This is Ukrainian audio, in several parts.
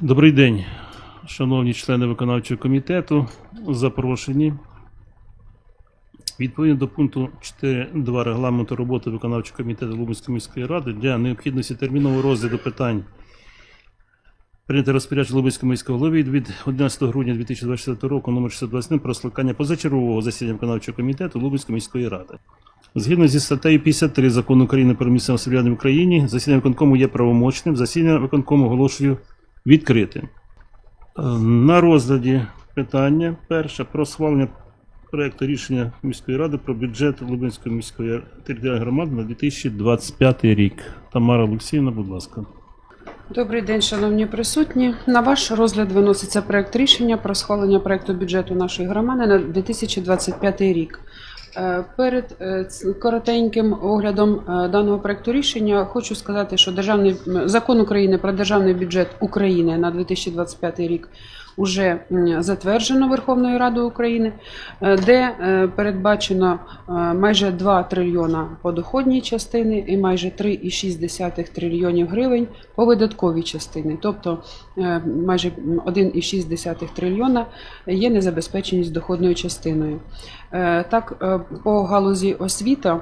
Добрий день, шановні члени виконавчого комітету, запрошені. Відповідно до пункту 4.2 регламенту роботи виконавчого комітету Лубенської міської ради для необхідності термінового розгляду питань прийняти розпорядження Лубенського міського голови від 11 грудня 2024 року номер 621 про скликання позачергового засідання виконавчого комітету Лубенської міської ради. Згідно зі статтею 53 закону України про місцеве самоврядування в Україні, засідання виконкому є правомочним, засідання виконкому оголошую відкритим. Е, На розгляді питання перше про схвалення проекту рішення міської ради про бюджет Лубенської міської територіальної громади на 2025 рік. Тамара Олексіївна, будь ласка. Добрий день, шановні присутні. На ваш розгляд виноситься проект рішення про схвалення проекту бюджету нашої громади на 2025 рік. Е, Перед е, коротеньким оглядом е, даного проекту рішення хочу сказати, що державний закон України про державний бюджет України на 2025 рік уже затверджено Верховною Радою України, е, де е, передбачено е, майже 2 трильйона по доходній частини і майже 3,6 трильйонів гривень по видатковій частині. Тобто майже 1,6 трильйона є незабезпеченість доходною частиною. Так, по галузі освіта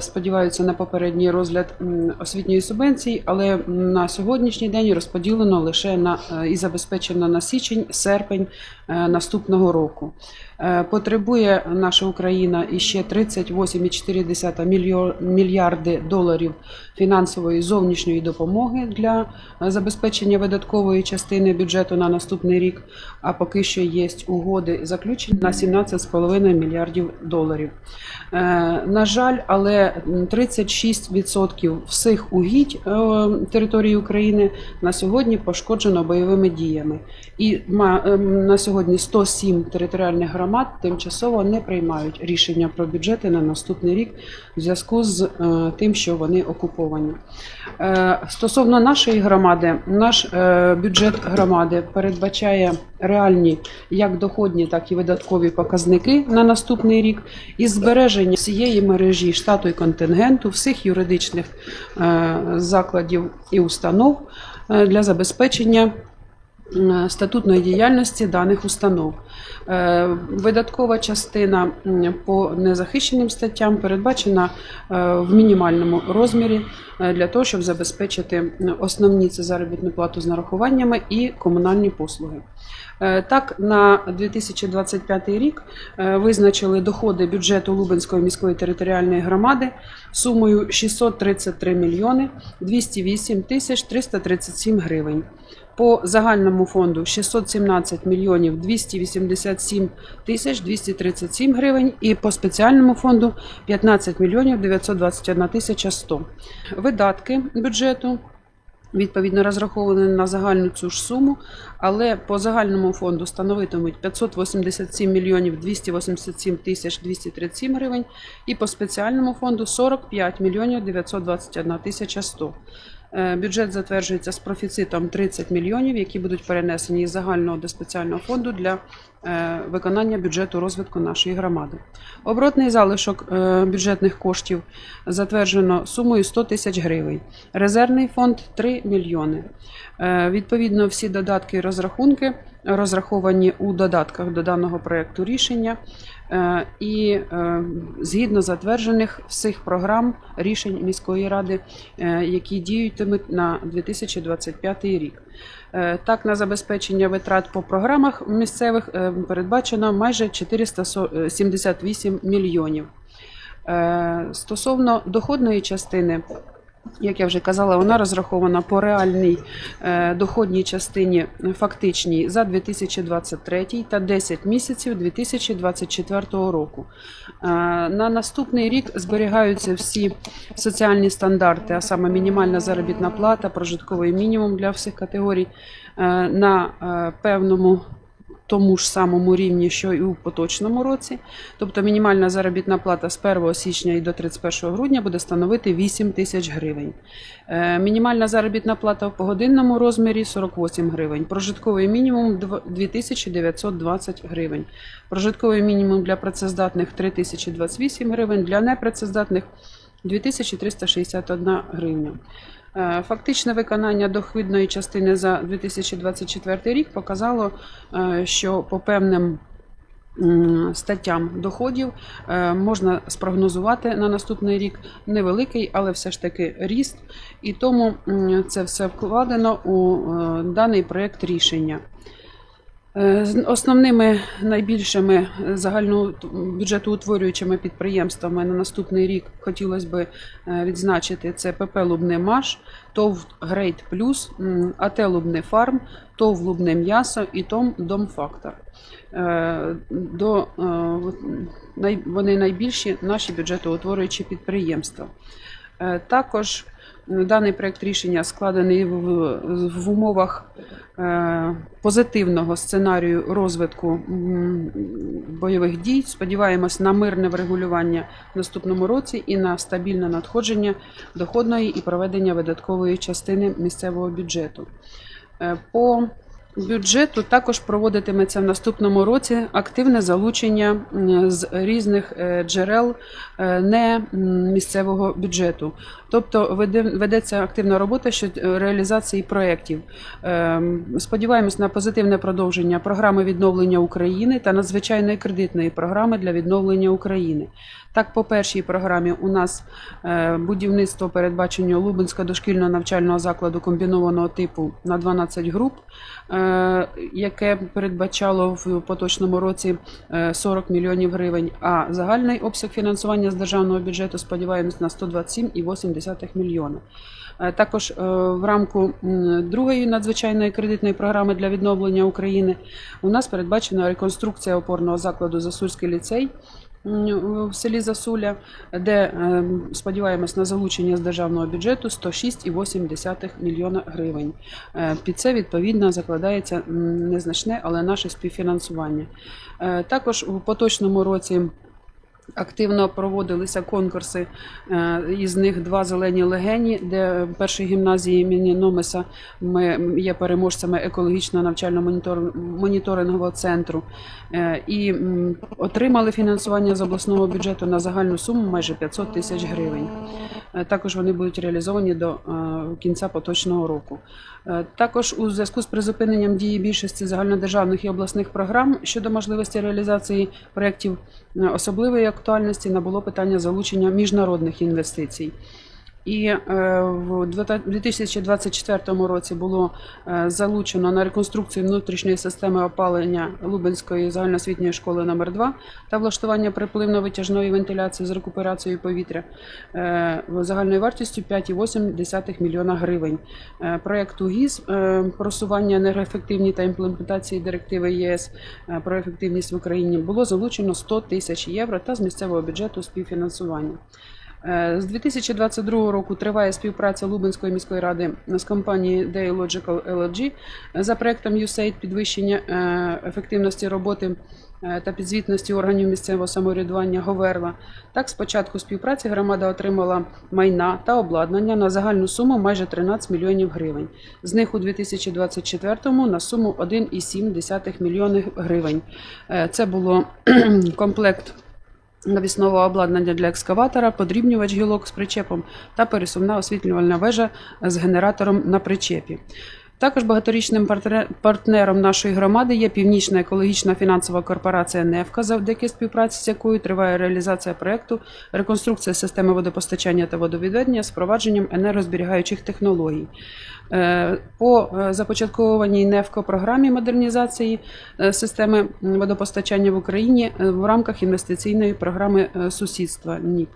сподіваються на попередній розгляд освітньої субвенції, але на сьогоднішній день розподілено лише на і забезпечено на січень, серпень е, наступного року. Е, Потребує наша Україна іще 38,4 мільйо- мільярди доларів фінансової зовнішньої допомоги для забезпечення видаткової частини бюджету на наступний рік. А поки що є угоди заключені на 17,5 мільярдів доларів. Е, На жаль, але 36% всіх угідь е, території України на сьогодні пошкоджено бойовими діями. І ем, на сьогодні 107 територіальних громад тимчасово не приймають рішення про бюджети на наступний рік в зв'язку з е, тим, що вони окуповані. Е, Стосовно нашої громади, наш е, бюджет громади передбачає реальні як доходні, так і видаткові показники на наступний рік із збереження всієї мережі штату і контингенту всіх юридичних закладів і установ для забезпечення статутної діяльності даних установ. Е, Видаткова частина по незахищеним статтям передбачена е, в мінімальному розмірі е, для того, щоб забезпечити основні це заробітну плату з нарахуваннями і комунальні послуги. Е, Так, на 2025 рік е, визначили доходи бюджету Лубенської міської територіальної громади сумою 633 мільйони 208 тисяч 337 гривень. По загальному фонду 617 мільйонів 287 тисяч 237 гривень і по спеціальному фонду 15 мільйонів 921 тисяча 100. Видатки бюджету відповідно розраховані на загальну цю ж суму, але по загальному фонду становитимуть 587 мільйонів 287 тисяч 237 гривень і по спеціальному фонду 45 мільйонів 921 тисяча 100. Е, Бюджет затверджується з профіцитом 30 мільйонів, які будуть перенесені із загального до спеціального фонду для е, виконання бюджету розвитку нашої громади. Оборотний залишок е, бюджетних коштів затверджено сумою 100 тисяч гривень. Резервний фонд 3 мільйони. Відповідно, всі додатки і розрахунки розраховані у додатках до даного проекту рішення і е, згідно затверджених всіх програм рішень міської ради, е, які діятимуть на 2025 рік. Е, Так, на забезпечення витрат по програмах місцевих е, передбачено майже 478 мільйонів. Е, Стосовно доходної частини, як я вже казала, вона розрахована по реальній е, доходній частині е, фактичній за 2023 та 10 місяців 2024 року. Е, На наступний рік зберігаються всі соціальні стандарти, а саме мінімальна заробітна плата, прожитковий мінімум для всіх категорій на певному тому ж самому рівні, що і у поточному році. Тобто мінімальна заробітна плата з 1 січня і до 31 грудня буде становити 8 тисяч гривень. Е, Мінімальна заробітна плата в погодинному розмірі 48 гривень. Прожитковий мінімум 2920 гривень. Прожитковий мінімум для працездатних 3028 гривень, для непрацездатних 2361 гривня. Е, Фактичне виконання дохідної частини за 2024 рік показало, е, що по певним статтям доходів е, можна спрогнозувати на наступний рік невеликий, але все ж таки ріст, і тому це все вкладено у даний проєкт рішення. Е, Основними найбільшими загальнобюджетоутворюючими підприємствами на наступний рік хотілося б відзначити це ПП Лубне Маш, ТОВ Грейт Плюс, АТ Лубне Фарм, ТОВ Лубне М'ясо і ТОМ Домфактор. Е, До, е, вони найбільші наші бюджетоутворюючі підприємства. Е, Також даний проект рішення складений в, в умовах е, позитивного сценарію розвитку бойових дій. Сподіваємось на мирне врегулювання в наступному році і на стабільне надходження доходної і проведення видаткової частини місцевого бюджету. Е, По бюджету також проводитиметься в наступному році активне залучення з різних е, джерел е, не місцевого бюджету. Тобто веде- ведеться активна робота щодо реалізації проєктів. Ем, Сподіваємось на позитивне продовження програми відновлення України та надзвичайної кредитної програми для відновлення України. Так, по першій програмі у нас е, будівництво передбачення Лубенського дошкільного навчального закладу комбінованого типу на 12 груп, е, яке передбачало в поточному році е, 40 мільйонів гривень. А загальний обсяг фінансування з державного бюджету сподіваємось на 127,8 мільйона. Е, Також е, в рамку другої надзвичайної кредитної програми для відновлення України у нас передбачена реконструкція опорного закладу Засульський ліцей в селі Засуля, де е, сподіваємось на залучення з державного бюджету 106,8 мільйона гривень. Е, Під це відповідно закладається незначне, але наше співфінансування. Е, Також у поточному році. Активно проводилися конкурси, е, із них два зелені легені, де в першій гімназії імені Номеса ми є переможцями екологічного навчально-моніторингового центру Е, і отримали фінансування з обласного бюджету на загальну суму майже 500 тисяч гривень. Е, Також вони будуть реалізовані до кінця поточного року. Також у зв'язку з призупиненням дії більшості загальнодержавних і обласних програм щодо можливості реалізації проєктів особливої актуальності набуло питання залучення міжнародних інвестицій. І е, в 2024 році було е, залучено на реконструкцію внутрішньої системи опалення Лубенської загальноосвітньої школи номер 2 та влаштування припливно-витяжної вентиляції з рекуперацією повітря е, загальною вартістю 5,8 мільйона гривень. Е, Проект УГІС просування енергоефективні та імплементації директиви ЄС про ефективність в Україні було залучено 100 тисяч євро та з місцевого бюджету співфінансування. Е, З 2022 року триває співпраця Лубенської міської ради з компанією Daylogical LLG за проектом USAID підвищення е, ефективності роботи е, та підзвітності органів місцевого самоврядування Говерла. Так, з початку співпраці громада отримала майна та обладнання на загальну суму майже 13 мільйонів гривень. З них у 2024 на суму 1,7 мільйони гривень. Це було комплект навісного обладнання для екскаватора, подрібнювач гілок з причепом та пересувна освітлювальна вежа з генератором на причепі. Також багаторічним партнером нашої громади є Північна екологічна фінансова корпорація «Нефка», завдяки співпраці з якою триває реалізація проекту реконструкція системи водопостачання та водовідведення з впровадженням енергозберігаючих технологій. Е, По е, започаткованій НЕФКО програмі модернізації е, системи водопостачання в Україні в рамках інвестиційної програми сусідства НІП.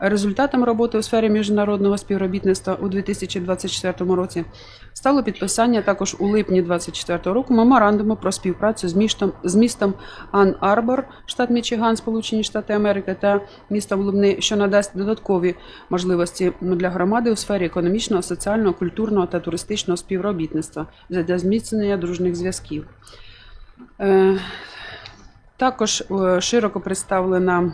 Результатом роботи у сфері міжнародного співробітництва у 2024 році стало підписання також у липні 2024 року меморандуму про співпрацю з містом, з містом Ан Арбор, штат Мічиган, Сполучені Штати Америки та містом Лубни, що надасть додаткові можливості для громади у сфері економічного, соціального, культурного та туристичного співробітництва для зміцнення дружніх зв'язків. Е, Також е, широко представлена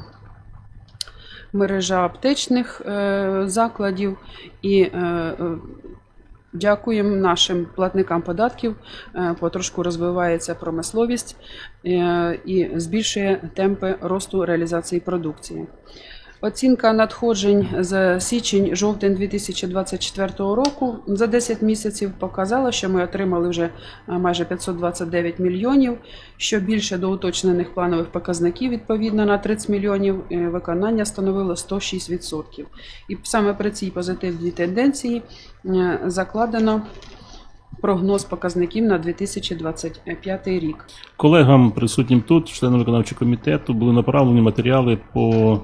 мережа аптечних е, закладів і е, е, дякуємо нашим платникам податків. Потрошку розвивається промисловість і збільшує темпи росту реалізації продукції. Оцінка надходжень за січень-жовтень 2024 року за 10 місяців показала, що ми отримали вже е, майже 529 мільйонів, що більше до уточнених планових показників відповідно на 30 мільйонів. е, Виконання становило 106%. І саме при цій позитивній тенденції е, закладено прогноз показників на 2025 рік. Колегам, присутнім тут, членам виконавчого комітету, були направлені матеріали по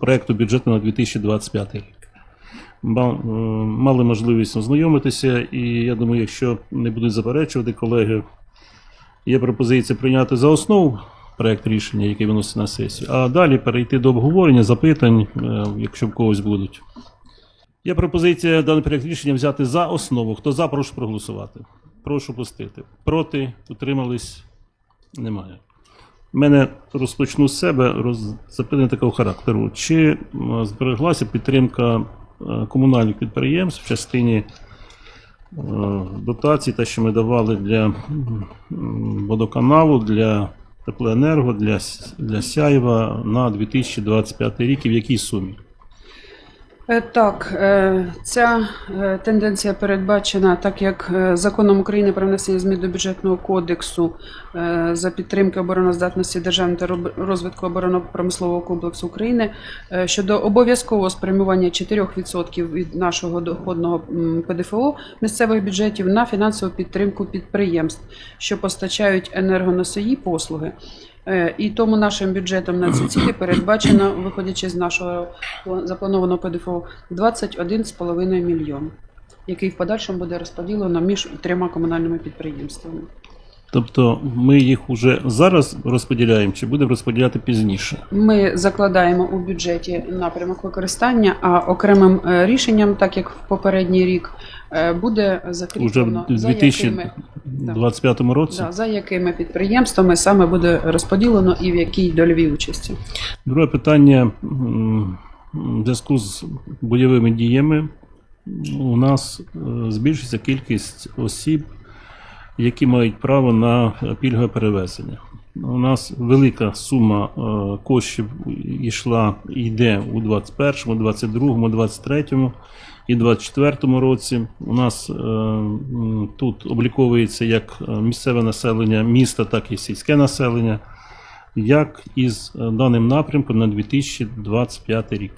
проекту бюджету на 2025 рік. Е, Мали можливість ознайомитися, і я думаю, якщо не будуть заперечувати колеги, є пропозиція прийняти за основу проект рішення, який виноситься на сесію, а далі перейти до обговорення, запитань, е, якщо в когось будуть. Є пропозиція даний проект рішення взяти за основу. Хто за, прошу проголосувати. Прошу пустити. Проти, утримались, немає. У мене розпочну з себе роз... запитання такого характеру. Чи збереглася підтримка е, комунальних підприємств в частині е, дотацій, те, що ми давали для водоканалу, для теплоенерго, для, для Сяєва на 2025 рік і в якій сумі? Е, Так, е, ця е, тенденція передбачена, так як законом України про внесення змін до бюджетного кодексу за підтримки обороноздатності державного та розвитку оборонно-промислового комплексу України щодо обов'язкового спрямування 4% від нашого доходного ПДФО місцевих бюджетів на фінансову підтримку підприємств, що постачають енергоносії послуги. Е, І тому нашим бюджетом на ці цілі передбачено, виходячи з нашого запланованого ПДФО, 21,5 мільйон, який в подальшому буде розподілено між трьома комунальними підприємствами. Тобто ми їх вже зараз розподіляємо, чи будемо розподіляти пізніше? Ми закладаємо у бюджеті напрямок використання, а окремим е, рішенням, так як в попередній рік, е, буде Уже в за якими, 2025 році. да, за якими підприємствами саме буде розподілено і в якій дольовій участі. Друге питання в зв'язку з бойовими діями у нас е, збільшиться кількість осіб, які мають право на пільгове перевезення. У нас велика сума е, коштів йшла йде у 21, 22, 23 і 24 році. У нас е, тут обліковується як е, місцеве населення міста, так і сільське населення. Як із е, даним напрямком на 2025 рік?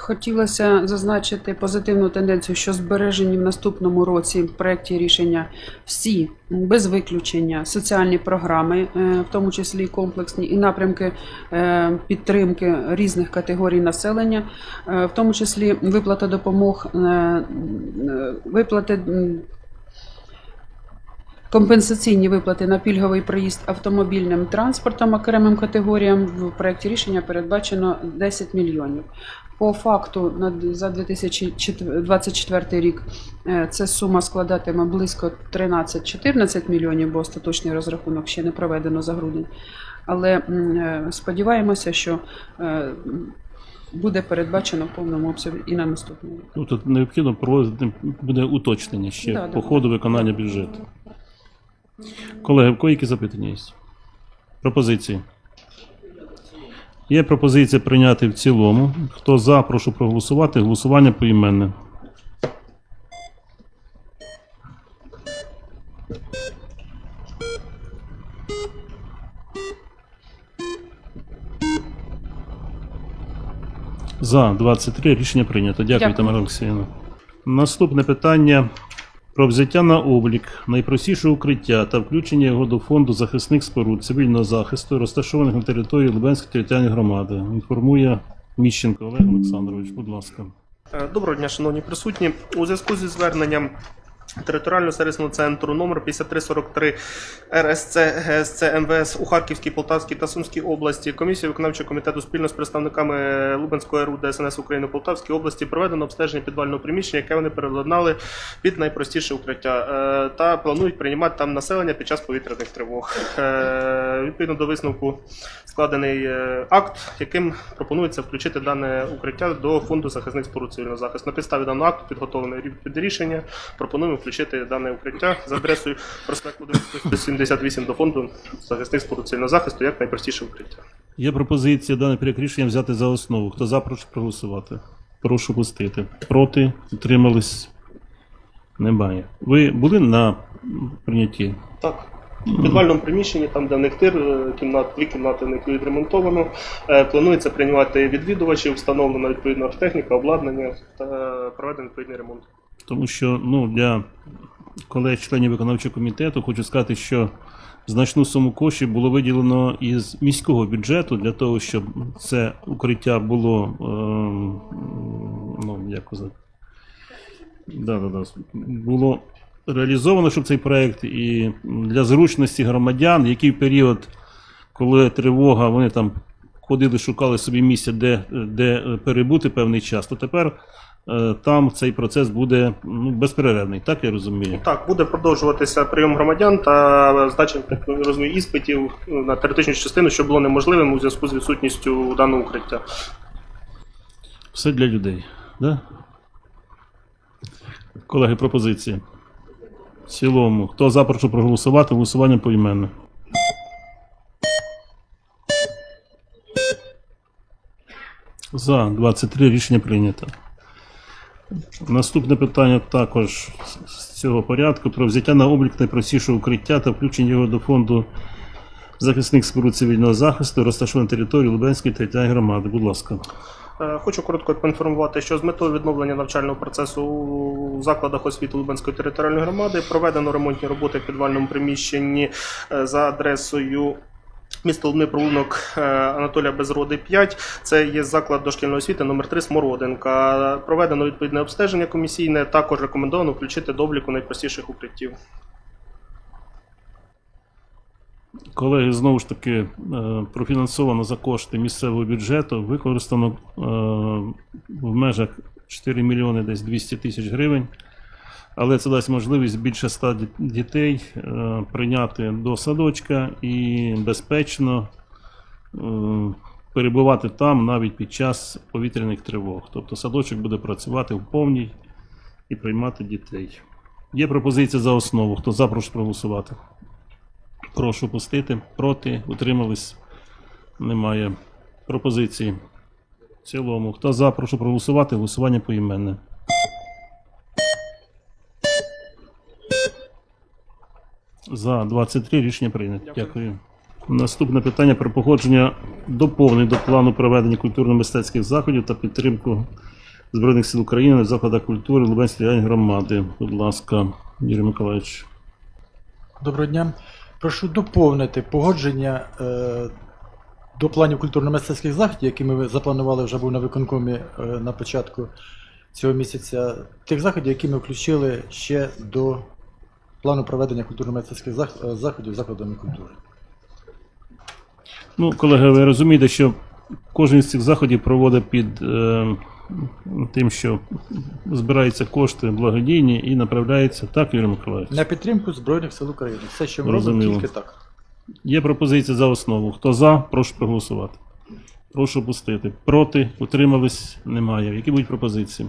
Хотілося зазначити позитивну тенденцію, що збережені в наступному році в проєкті рішення всі без виключення соціальні програми, е, в тому числі комплексні і напрямки е, підтримки різних категорій населення, е, в тому числі виплата допомог, виплати. Компенсаційні виплати на пільговий проїзд автомобільним транспортом окремим категоріям в проєкті рішення передбачено 10 мільйонів. По факту за 2024 рік е, ця сума складатиме близько 13-14 мільйонів, бо остаточний розрахунок ще не проведено за грудень. Але е, сподіваємося, що е, буде передбачено в повному обсязі і на наступний рік. Ну, тут необхідно проводити буде уточнення ще Да, да, по ходу да. виконання бюджету. Колеги, в кого які запитання є? Пропозиції. Є пропозиція прийняти в цілому. Хто за, прошу проголосувати. Голосування поіменне. За 23 рішення прийнято. Дякую, Дякую. Тамара Олексіївна. Наступне питання про взяття на облік найпростіше укриття та включення його до фонду захисних споруд цивільного захисту, розташованих на території Лубенської територіальної громади. Інформує Міщенко Олег Олександрович. Будь ласка. Е, Доброго дня, шановні присутні. У зв'язку зі зверненням територіального сервісного центру номер 5343 РСЦ ГСЦ МВС у Харківській, Полтавській та Сумській області комісія виконавчого комітету спільно з представниками Лубенської РУ ДСНС України у Полтавській області проведено обстеження підвального приміщення, яке вони переладнали під найпростіше укриття е, та планують приймати там населення під час повітряних тривог. Е, Відповідно до висновку складений е, акт, яким пропонується включити дане укриття до фонду захисних споруд цивільного захисту. На підставі даного акту підготовлене під рішення. Пропонуємо включити дане укриття за адресою проспект Лубенського 78 до фонду захисних споруд цивільного захисту як найпростіше укриття. Є пропозиція даний проект рішення взяти за основу. Хто за, прошу проголосувати. Прошу пустити. Проти, утримались. Немає. Ви були на прийнятті? Так. В підвальному приміщенні, там, де в них тир, е, кімнат, дві кімнати в них відремонтовано. Е, Планується приймати відвідувачів, встановлена відповідна техніка, обладнання та проведений відповідний ремонт. Тому що ну, для колег членів виконавчого комітету хочу сказати, що значну суму коштів було виділено із міського бюджету для того, щоб це укриття було ем, ну, як було реалізовано, щоб цей проект і для зручності громадян, який період, коли тривога, вони там ходили, шукали собі місце, де, де перебути певний час, то тепер е, там цей процес буде ну, безперервний, так я розумію. Так, буде продовжуватися прийом громадян та здача розумію, іспитів на теоретичну частину, що було неможливим у зв'язку з відсутністю даного укриття. Все для людей. Да? Колеги, пропозиції. В цілому. Хто за, прошу проголосувати, голосування поіменно. За 23 рішення прийнято. Наступне питання також з цього порядку про взяття на облік найпростішого укриття та включення його до фонду захисних споруд цивільного захисту, розташованої на території Лубенської територіальної громади. Будь ласка. Е, Хочу коротко поінформувати, що з метою відновлення навчального процесу у закладах освіти Лубенської територіальної громади проведено ремонтні роботи в підвальному приміщенні е, за адресою. Місто Лубний провулок е, Анатолія Безроди 5. Це є заклад дошкільної освіти номер 3 Смородинка. Проведено відповідне обстеження комісійне. Також рекомендовано включити до обліку найпростіших укриттів. Колеги, знову ж таки, е, профінансовано за кошти місцевого бюджету, використано е, в межах 4 мільйони десь 200 тисяч гривень. Але це дасть можливість більше 100 діт- дітей е, прийняти до садочка і безпечно е, перебувати там навіть під час повітряних тривог. Тобто садочок буде працювати в повній і приймати дітей. Є пропозиція за основу. Хто за, прошу проголосувати. Прошу пустити. Проти. Утримались. Немає пропозиції. В цілому. Хто за, прошу проголосувати. Голосування поіменне. За 23 рішення прийнято. Дякую. Дякую. Наступне питання про погодження доповнень до плану проведення культурно-мистецьких заходів та підтримку Збройних сил України в закладах культури Лубенської громади. Будь ласка, Юрій Миколаївич. Доброго дня. Прошу доповнити погодження е, до планів культурно-мистецьких заходів, які ми запланували вже був на виконкомі е, на початку цього місяця, тих заходів, які ми включили ще до плану проведення культурно-мистецьких е, заходів закладами культури. Ну, колеги, ви розумієте, що кожен з цих заходів проводить під е, тим, що збираються кошти благодійні і направляються. Так, Юрій Миколаївич? На підтримку Збройних сил України. Все, що ми робимо, тільки так. Є пропозиція за основу. Хто за, прошу проголосувати. Прошу пустити. Проти, утримались, немає. Які будуть пропозиції?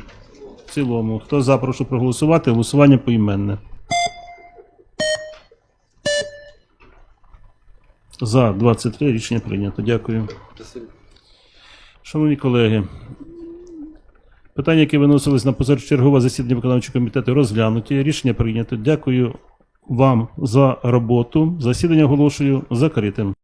В цілому. Хто за, прошу проголосувати. Голосування поіменне. За 23 рішення прийнято. Дякую. Шановні колеги, питання, які виносились на позачергове засідання виконавчого комітету, розглянуті. Рішення прийнято. Дякую вам за роботу. Засідання оголошую закритим.